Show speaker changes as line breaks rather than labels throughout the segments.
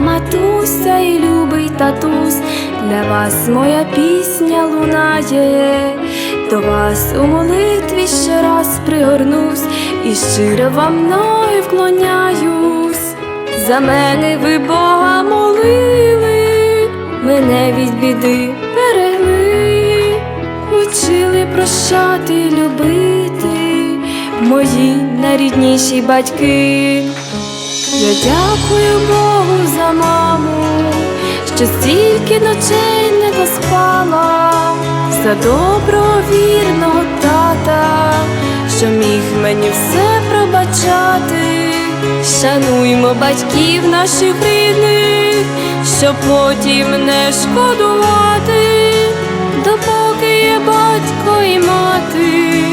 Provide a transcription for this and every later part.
матуся і любий татусь, для вас моя пісня лунає, до вас у молитві ще раз пригорнусь і щиро вам ноги вклоняюсь. За мене ви Бога молили, мене від біди берегли, учили прощати, любити мої найрідніші батьки. Я дякую Богу за маму, що стільки ночей не доспала, за доброго вірного тата, що міг мені все пробачати. Шануймо батьків наших рідних, щоб потім не шкодувати, допоки є батько і мати,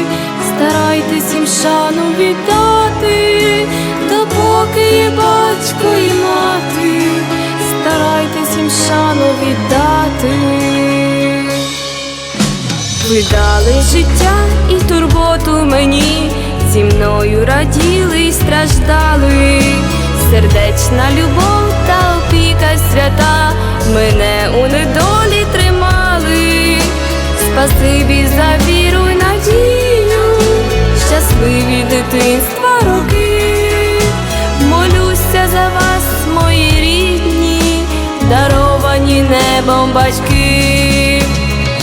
старайтесь їм шану віддати, допоки є батько і мати, старайтесь їм шану віддати. Ви дали життя і турботу мені, зі мною раділи й страждали, сердечна любов та опіка свята мене у недолі тримали, спасибі за віру небом батьки.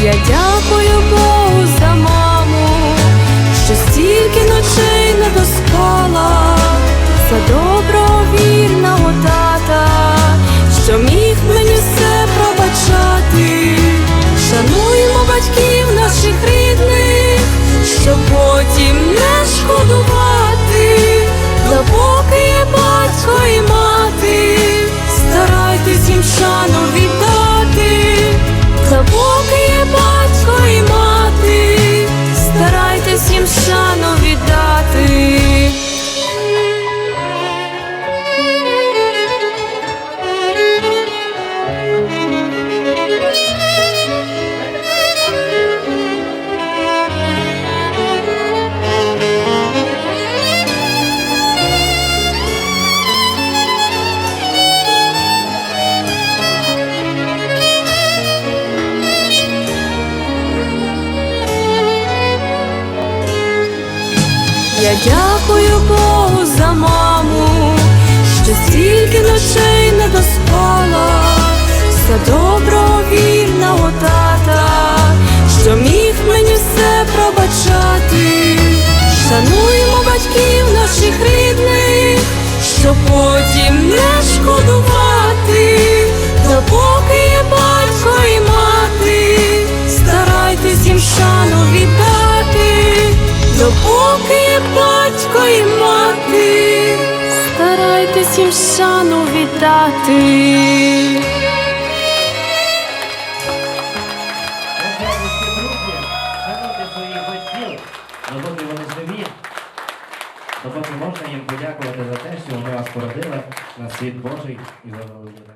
Я дякую Богу Я дякую Богу їм шану віддати.
Допоки можна їм подякувати за те, що вони вас породили на світ Божий і за